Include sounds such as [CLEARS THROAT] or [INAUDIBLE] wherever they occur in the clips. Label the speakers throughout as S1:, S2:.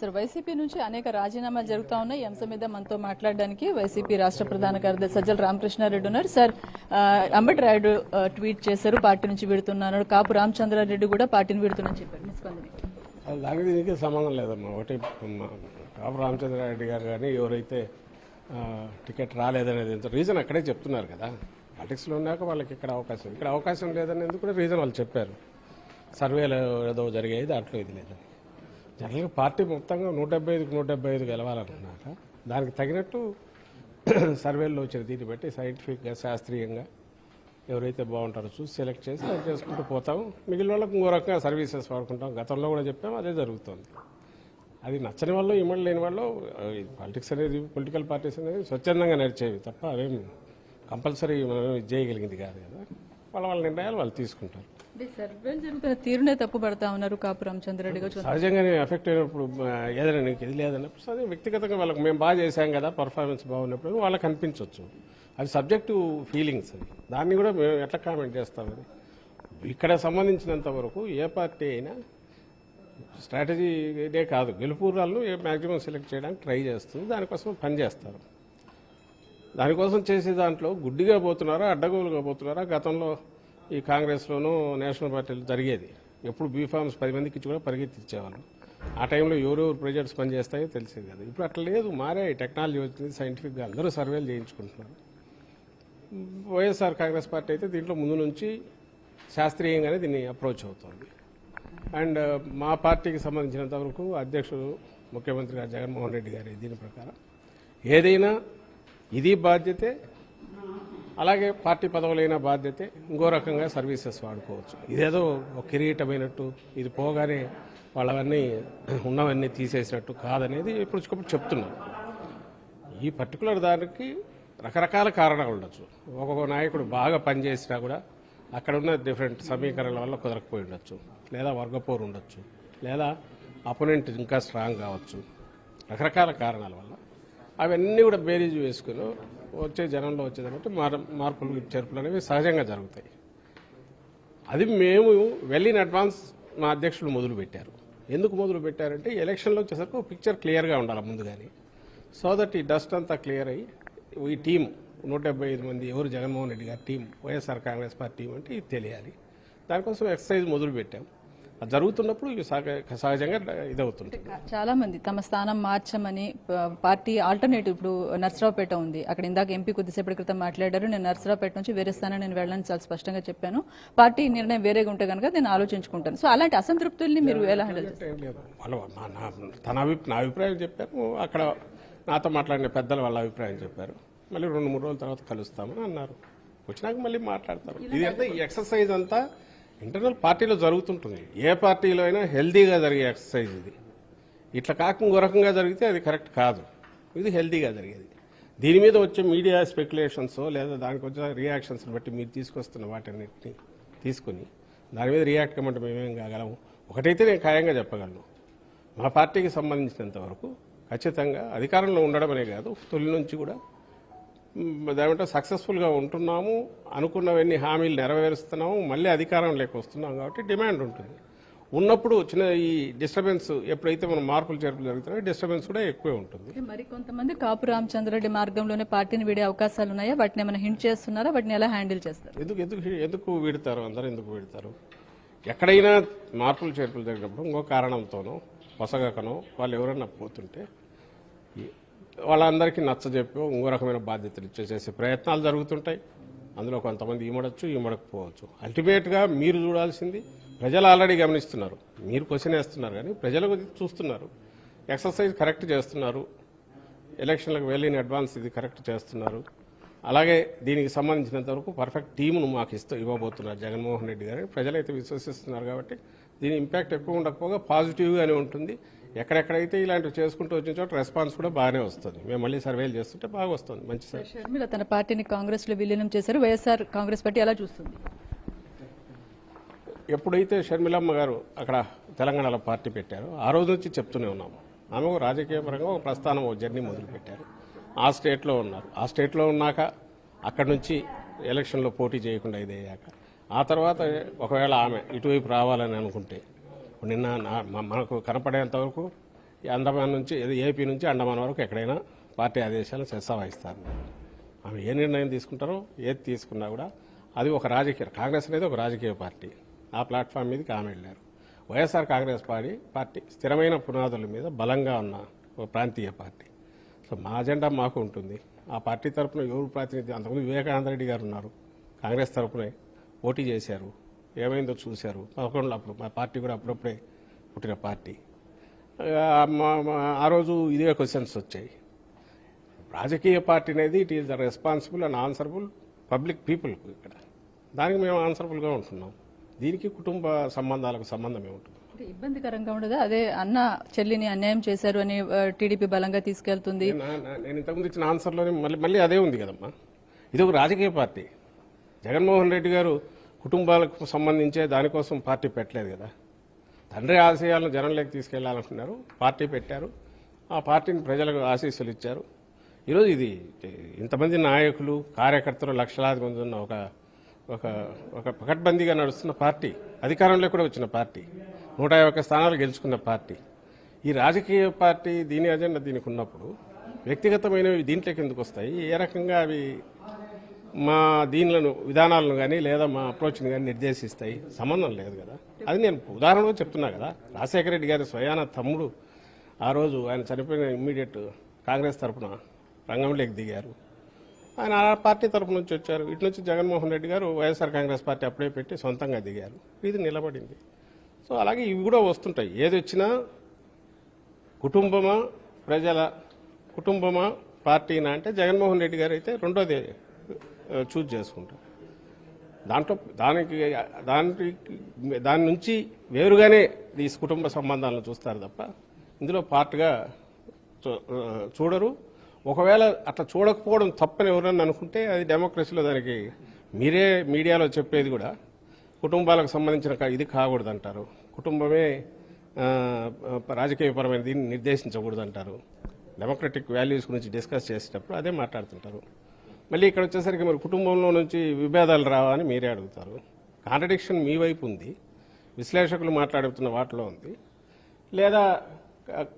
S1: Sir YCP నుంచి అనేక రాజీనామాలు జరుగుతా ఉన్నాయి. ఈ అంశం మీద మనతో మాట్లాడడానికి వైసీపీ రాష్ట్ర ప్రధాన కార్యదర్శి సజ్జల రామకృష్ణారెడ్డి ఉన్నారు. సార్ అంబటి రాయుడు ట్వీట్ చేశారు పార్టీ నుంచి విడుతున్నాను. కాపు రామచంద్రారెడ్డి కూడా పార్టీని విడుతున్నాను చెప్పారు. స్పందన
S2: దానికి దీనికి సంబంధం లేదమ్మా. ఒకటి కాపు రామచంద్రారెడ్డి గారు కానీ ఎవరైతే టికెట్ రాలేదనేది ఎంత రీజన్ అక్కడే చెప్తున్నారు కదా. పాలిటిక్స్లో ఉన్నాక వాళ్ళకి ఇక్కడ అవకాశం ఇక్కడ అవకాశం లేదనేది కూడా రీజన్ వాళ్ళు చెప్పారు. సర్వేలు ఏదో జరిగేది దాంట్లో ఇది లేదని జనరల్గా పార్టీ మొత్తంగా నూట డెబ్బై ఐదుకు నూట డెబ్బై ఐదు గెలవాలనుకున్నాక దానికి తగినట్టు సర్వేల్లో వచ్చిన దీన్ని బట్టి సైంటిఫిక్గా శాస్త్రీయంగా ఎవరైతే బాగుంటారో చూసి సెలెక్ట్ చేసి అది చేసుకుంటూ పోతాం మిగిలిన వాళ్ళకి ఇంకో రకంగా సర్వీసెస్ వాడుకుంటాం. గతంలో కూడా చెప్పాము అదే జరుగుతుంది. అది నచ్చని వాళ్ళు ఇమ్మడి లేని వాళ్ళు పాలిటిక్స్ అనేది పొలిటికల్ పార్టీస్ అనేది స్వచ్ఛందంగా నడిచేవి తప్ప అవేమి కంపల్సరీ మనం చేయగలిగింది కాదు కదా. వాళ్ళ వాళ్ళ నిర్ణయాలు వాళ్ళు తీసుకుంటారు.
S1: జరుగుతున్న తీరునే తప్పు పడతా ఉన్నారు కాపు రామచంద్రారెడ్డి గారు.
S2: సహజంగానే ఎఫెక్ట్ అయినప్పుడు ఏదైనా నీకు ఇది లేదన్నప్పుడు సరే వ్యక్తిగతంగా వాళ్ళకి మేము బాగా చేశాం కదా పర్ఫార్మెన్స్ బాగున్నప్పుడు వాళ్ళకి అనిపించవచ్చు అది సబ్జెక్టివ్ ఫీలింగ్స్ అది. దాన్ని కూడా మేము ఎట్లా కామెంట్ చేస్తాం అది? ఇక్కడ సంబంధించినంత వరకు ఏ పార్టీ అయినా స్ట్రాటజీ ఇదే కాదు. గెలుపూరాలను మ్యాక్సిమం సెలెక్ట్ చేయడానికి ట్రై చేస్తుంది. దానికోసం పని చేస్తారు. దానికోసం చేసే దాంట్లో గుడ్డిగా పోతున్నారా అడ్డగోలుగా పోతున్నారా? గతంలో ఈ కాంగ్రెస్లోనూ నేషనల్ పార్టీలు జరిగేది. ఎప్పుడు బీఫామ్స్ పది మందికి ఇచ్చి కూడా పరిగెత్తిచ్చేవాళ్ళు. ఆ టైంలో ఎవరెవరు ప్రెజర్స్ పనిచేస్తాయో తెలిసేది కదా. ఇప్పుడు అట్లా లేదు. మారే టెక్నాలజీ వచ్చింది. సైంటిఫిక్గా అందరూ సర్వేలు చేయించుకుంటున్నారు. వైఎస్ఆర్ కాంగ్రెస్ పార్టీ అయితే దీంట్లో ముందు నుంచి శాస్త్రీయంగానే దీన్ని అప్రోచ్ అవుతుంది. అండ్ uh, మా పార్టీకి సంబంధించినంత వరకు అధ్యక్షుడు ముఖ్యమంత్రి గారు జగన్మోహన్ రెడ్డి గారి దీని ప్రకారం. ఏదైనా ఇది బాధ్యతే అలాగే పార్టీ పదవులైన బాధ్యతే ఇంకో రకంగా సర్వీసెస్ వాడుకోవచ్చు. ఇదేదో ఒక కిరీటమైనట్టు ఇది పోగానే వాళ్ళవన్నీ [CLEARS THROAT] ఉన్నవన్నీ తీసేసినట్టు కాదనేది ఇప్పుడు చెప్తున్నారు ఈ పర్టికులర్ దానికి రకరకాల కారణాలు ఉండొచ్చు. ఒక్కొక్క నాయకుడు బాగా పనిచేసినా కూడా అక్కడ ఉన్న డిఫరెంట్ సమీకరణల వల్ల కుదరకపోయి ఉండొచ్చు. లేదా వర్గపోరు ఉండొచ్చు. లేదా అపోనెంట్ ఇంకా స్ట్రాంగ్ కావచ్చు. రకరకాల కారణాల వల్ల. అవన్నీ కూడా బేరీజు వేసుకుని వచ్చే జనంలో వచ్చేదానికి మార్ మార్పులు చేర్పులు అనేవి సహజంగా జరుగుతాయి. అది మేము వెళ్ళిన అడ్వాన్స్ మా అధ్యక్షులు మొదలు పెట్టారు ఎందుకు మొదలు పెట్టారంటే ఎలక్షన్లో వచ్చేసరికి పిక్చర్ క్లియర్గా ఉండాలి ముందుగానే సో దట్ ఈ డస్ట్ అంతా క్లియర్ అయ్యి ఈ టీం నూట డెబ్బై ఐదు మంది ఎవరు జగన్మోహన్ రెడ్డి గారి team YSR Congress party team అంటే ఇది తెలియాలి. దానికోసం ఎక్సర్సైజ్ మొదలు పెట్టాం జరుగుతున్నప్పుడు సహజంగా ఇదవుతుంది
S1: చాలా మంది తమ స్థానం మార్చమని పార్టీ ఆల్టర్నేటివ్ ఇప్పుడు నర్సరావుపేట ఉంది. అక్కడ ఇందాక ఎంపీ కొద్దిసేపటి క్రితం మాట్లాడారు. నేను నర్సరావుపేట నుంచి వేరే స్థానం నేను వెళ్ళాలని చాలా స్పష్టంగా చెప్పాను. పార్టీ నిర్ణయం వేరేగా ఉంటే కనుక నేను ఆలోచించుకుంటాను. సో అలాంటి అసంతృప్తుల్ని మీరు ఎలా హ్యాండిల్
S2: తన అభి నా అభిప్రాయం చెప్పారు. అక్కడ నాతో మాట్లాడిన పెద్దలు వాళ్ళ అభిప్రాయం చెప్పారు. మళ్ళీ రెండు మూడు రోజుల తర్వాత కలుస్తామని అన్నారు. వచ్చినాక మళ్ళీ మాట్లాడతారు. ఇది అంతా ఎక్సర్సైజ్ అంతా ఇంటర్నల్ పార్టీలో జరుగుతుంటుంది. ఏ పార్టీలో అయినా హెల్దీగా జరిగే ఎక్సర్సైజ్ ఇది. ఇట్లా కాకుండా ఇంకో రకంగా జరిగితే అది కరెక్ట్ కాదు. ఇది హెల్దీగా జరిగేది. దీని మీద వచ్చే మీడియా స్పెక్యులేషన్స్ లేదా దానికి వచ్చే రియాక్షన్స్ బట్టి మీరు తీసుకొస్తున్న వాటన్నిటిని తీసుకుని దాని మీద రియాక్ట్ కమ్మంటే మేమేం కాగలము? ఒకటైతే నేను ఖాయంగా చెప్పగలను. మా పార్టీకి సంబంధించినంత వరకు ఖచ్చితంగా అధికారంలో ఉండడం అనే కాదు తొలి నుంచి కూడా మ్, అదేమంటే సక్సెస్ఫుల్గా ఉంటున్నాము అనుకున్నవన్నీ హామీలు నెరవేరుస్తున్నాము మళ్ళీ అధికారం లేక వస్తున్నాం కాబట్టి డిమాండ్ ఉంటుంది. ఉన్నప్పుడు చిన్న ఈ డిస్టర్బెన్స్ ఎప్పుడైతే మనం మార్పులు చేర్పులు జరుగుతున్నాయో డిస్టర్బెన్స్ కూడా ఎక్కువే ఉంటుంది.
S1: మరి కొంతమంది కాపు రామచంద్రరెడ్డి మార్గంలోనే పార్టీని వీడే అవకాశాలు ఉన్నాయా? వాటిని ఏమైనా హింట్ చేస్తున్నారా? వాటిని ఎలా హ్యాండిల్ చేస్తారు?
S2: ఎందుకు ఎందుకు ఎందుకు వీడతారు? అందరూ ఎందుకు వీడతారు? ఎక్కడైనా మార్పులు చేర్పులు జరిగినప్పుడు ఇంకో కారణంతోనో పొసగకనో వాళ్ళు ఎవరైనా పోతుంటే వాళ్ళందరికీ నచ్చజెప్పి ఇంకో రకమైన బాధ్యతలు ఇచ్చేసేసే ప్రయత్నాలు జరుగుతుంటాయి. అందులో కొంతమంది ఈమడచ్చు ఈమడకపోవచ్చు అల్టిమేట్గా మీరు చూడాల్సింది ప్రజలు ఆల్రెడీ గమనిస్తున్నారు. మీరు క్వశ్చన్ వేస్తున్నారు కానీ ప్రజలు చూస్తున్నారు. ఎక్సర్సైజ్ కరెక్ట్ చేస్తున్నారు. ఎలక్షన్లకు వెళ్ళిన అడ్వాన్స్ ఇది కరెక్ట్ చేస్తున్నారు. అలాగే దీనికి సంబంధించినంత వరకు పర్ఫెక్ట్ టీమును మాకు ఇస్తూ ఇవ్వబోతున్నారు జగన్మోహన్ రెడ్డి గారు. ప్రజలైతే విశ్వసిస్తున్నారు కాబట్టి దీని ఇంపాక్ట్ ఎక్కువ ఉండకపోగా పాజిటివ్గానే ఉంటుంది. ఎక్కడెక్కడైతే ఇలాంటివి చేసుకుంటూ వచ్చిన చోట రెస్పాన్స్ కూడా బాగానే వస్తుంది. మేము మళ్ళీ సర్వేలు చేస్తుంటే బాగా వస్తుంది. మంచి
S1: షర్మిల తన పార్టీని కాంగ్రెస్లో విలీనం చేశారు. వైఎస్ఆర్ కాంగ్రెస్ పార్టీ ఎలా చూస్తుంది?
S2: ఎప్పుడైతే షర్మిలమ్మ గారు అక్కడ తెలంగాణలో పార్టీ పెట్టారో ఆ రోజు నుంచి చెప్తూనే ఉన్నాము. ఆమె రాజకీయ పరంగా ఒక ప్రస్థానం జర్నీ మొదలుపెట్టారు. ఆ స్టేట్లో ఉన్నారు. ఆ స్టేట్లో ఉన్నాక అక్కడి నుంచి ఎలక్షన్లో పోటీ చేయకుండా ఇది అయ్యాక. ఆ తర్వాత ఒకవేళ ఆమె ఇటువైపు రావాలని అనుకుంటే నిన్న మనకు కనపడేంత వరకు ఈ అండమాన్ నుంచి ఏపీ నుంచి అండమాన్ వరకు ఎక్కడైనా పార్టీ ఆదేశాలు శిరస ఆమె ఏ నిర్ణయం తీసుకుంటారో ఏది తీసుకున్నా కూడా అది ఒక రాజకీయ కాంగ్రెస్ అనేది ఒక రాజకీయ పార్టీ. ఆ ప్లాట్ఫామ్ మీదకి ఆమె వెళ్ళారు. వైఎస్ఆర్ కాంగ్రెస్ పార్టీ పార్టీ స్థిరమైన పునాదుల మీద బలంగా ఉన్న ఒక ప్రాంతీయ పార్టీ. సో మా అజెండా మాకు ఉంటుంది. ఆ పార్టీ తరపున ఎవరు ప్రాతినిధ్యం? అంతకుముందు వివేకానంద రెడ్డి గారు ఉన్నారు. కాంగ్రెస్ తరఫునే పోటీ చేశారు. ఏమైందో చూశారు. పదకొండులో అప్పుడు మా పార్టీ కూడా అప్పుడప్పుడే పుట్టిన పార్టీ. ఆ, మా- మా- ఆ రోజు ఇదే క్వశ్చన్స్ వచ్చాయి. రాజకీయ పార్టీ అనేది it is the responsible and answerable public people ఇక్కడ. దానికి మేము ఆన్సరబుల్గా ఉంటున్నాం. దీనికి కుటుంబ సంబంధాలకు సంబంధం ఏముంటుంది?
S1: ఇబ్బందికరంగా ఉండదా? అదే అన్న చెల్లిని అన్యాయం చేశారు అని టీడీపీ బలంగా తీసుకెళ్తుంది.
S2: నేను ఇంతకుముందు ఇచ్చిన ఆన్సర్లోనే మళ్ళీ మళ్ళీ అదే ఉంది కదమ్మా. ఇది ఒక రాజకీయ పార్టీ. జగన్మోహన్ రెడ్డి గారు కుటుంబాలకు సంబంధించే దానికోసం పార్టీ పెట్టలేదు కదా. తండ్రి ఆశయాలను జనంలోకి తీసుకెళ్ళాలనుకున్నారు. పార్టీ పెట్టారు. ఆ పార్టీని ప్రజలకు ఆశీస్సులు ఇచ్చారు. ఈరోజు ఇది ఇంతమంది నాయకులు కార్యకర్తలు లక్షలాది మంది ఉన్న ఒక ఒక ఒక పకడ్బందీగా నడుస్తున్న పార్టీ. అధికారంలో కూడా వచ్చిన పార్టీ. నూట యాభై స్థానాలు గెలుచుకున్న పార్టీ. ఈ రాజకీయ పార్టీ దీని అజెండా దీనికి ఉన్నప్పుడు వ్యక్తిగతమైనవి దీంట్లోకి ఎందుకు వస్తాయి? ఏ రకంగా అవి మా దీనిలను విధానాలను కానీ లేదా మా అప్రోచ్ని కానీ నిర్దేశిస్తాయి? సంబంధం లేదు కదా. అది నేను ఉదాహరణగా చెప్తున్నా కదా. రాజశేఖర రెడ్డి గారి స్వయాన తమ్ముడు ఆ రోజు ఆయన చనిపోయిన ఇమ్మీడియట్ కాంగ్రెస్ తరపున రంగంలోకి దిగారు. ఆయన ఆ పార్టీ తరపు నుంచి వచ్చారు. ఇటు నుంచి జగన్మోహన్ రెడ్డి గారు వైఎస్ఆర్ కాంగ్రెస్ పార్టీ అప్పుడే పెట్టి సొంతంగా దిగారు. ఇది నిలబడింది. సో అలాగే ఇవి కూడా వస్తుంటాయి. ఏది వచ్చినా కుటుంబమా ప్రజల కుటుంబమా పార్టీనా అంటే జగన్మోహన్ రెడ్డి గారు అయితే రెండోది చూజ్ చేసుకుంటారు. దాంట్లో దానికి దానికి దాని నుంచి వేరుగానే ఈ కుటుంబ సంబంధాలను చూస్తారు తప్ప ఇందులో పార్ట్గా చూ- చూడరు. ఒకవేళ అట్లా చూడకపోవడం తప్పని ఎవరన్నా అనుకుంటే అది డెమోక్రసీలో దానికి మీరే మీడియాలో చెప్పేది కూడా కుటుంబాలకు సంబంధించిన ఇది కాకూడదు అంటారు కుటుంబమే రాజకీయపరమైన దీన్ని నిర్దేశించకూడదు అంటారు డెమోక్రటిక్ వాల్యూస్ గురించి డిస్కస్ చేసేటప్పుడు అదే మాట్లాడుతుంటారు. మళ్ళీ ఇక్కడ వచ్చేసరికి మరి కుటుంబంలో నుంచి విభేదాలు రావని మీరే అడుగుతారు. కాంట్రడిక్షన్ మీ వైపు ఉంది. విశ్లేషకులు మాట్లాడుతున్న వాటిలో ఉంది. లేదా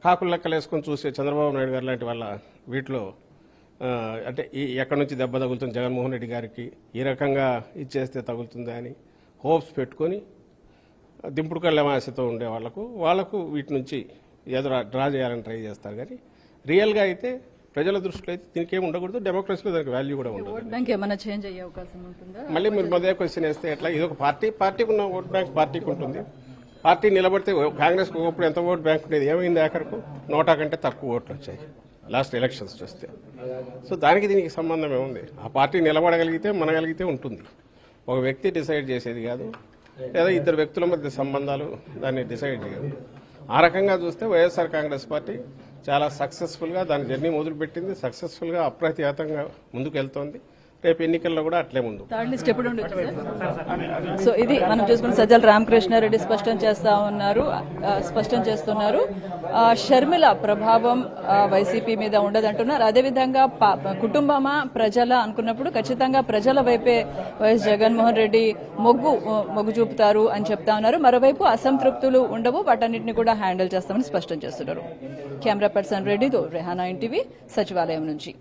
S2: కాకులు లెక్కలు వేసుకొని చూసే చంద్రబాబు నాయుడు గారు లాంటి వాళ్ళ వీటిలో అంటే ఈ ఎక్కడి నుంచి దెబ్బ తగులుతుంది జగన్మోహన్ రెడ్డి గారికి ఈ రకంగా ఇచ్చేస్తే తగులుతుందా అని. హోప్స్ పెట్టుకొని దింపుడు కళ్ళ ఆశతో ఉండే వాళ్ళకు వాళ్ళకు వీటి నుంచి ఏదో డ్రా చేయాలని ట్రై చేస్తారు. కానీ రియల్గా అయితే ప్రజల దృష్టిలో అయితే దీనికి ఏమి ఉండకూడదు. డెమోక్రసీలో దానికి వాల్యూ కూడా ఉండదు.
S1: ఓట్ బ్యాంక్ ఏమైనా చేంజ్ అయ్యే అవకాశం ఉంటుందా?
S2: మళ్ళీ మీరు మొదలే క్వశ్చన్ వేస్తే ఎట్లా? ఇది ఒక పార్టీ పార్టీకి ఉన్న ఓట్ బ్యాంక్ పార్టీకి ఉంటుంది. పార్టీ నిలబడితే కాంగ్రెస్ ఒకప్పుడు ఎంత ఓట్ బ్యాంక్ ఉండేది? ఏమైంది ఆఖరకు? నోటా కంటే తక్కువ ఓట్లు వచ్చాయి. లాస్ట్ ఎలక్షన్స్ చూస్తే. సో దానికి దీనికి సంబంధం ఏముంది? ఆ పార్టీ నిలబడగలిగితే మనగలిగితే ఉంటుంది. ఒక వ్యక్తి డిసైడ్ చేసేది కాదు. లేదా ఇద్దరు వ్యక్తుల మధ్య సంబంధాలు దాన్ని డిసైడ్ చేయదు. ఆ రకంగా చూస్తే వైఎస్ఆర్ కాంగ్రెస్ పార్టీ చాలా సక్సెస్ఫుల్గా దాని జర్నీ మొదలుపెట్టింది. సక్సెస్ఫుల్గా అప్రతిహతంగా ముందుకు వెళ్తోంది రేపు ఎన్నికల్లో కూడా అట్లే ముందు.
S1: సో ఇది మనం చూసుకున్న సజ్జల రామకృష్ణారెడ్డి స్పష్టం చేస్తా ఉన్నారు స్పష్టం చేస్తున్నారు. షర్మిల ప్రభావం వైసీపీ మీద ఉండదంటున్నారు. అదేవిధంగా పా- కుటుంబమా ప్రజల అనుకున్నప్పుడు ఖచ్చితంగా ప్రజల వైపే వైఎస్ జగన్మోహన్ రెడ్డి మొగ్గు మొగ్గు చూపుతారు అని చెప్తా ఉన్నారు. మరోవైపు అసంతృప్తులు ఉండవు వాటన్నిటిని కూడా హ్యాండిల్ చేస్తామని స్పష్టం చేస్తున్నారు. కెమెరా పర్సన్ రెడ్డితో రెహానా ఇంటివి సచివాలయం నుంచి.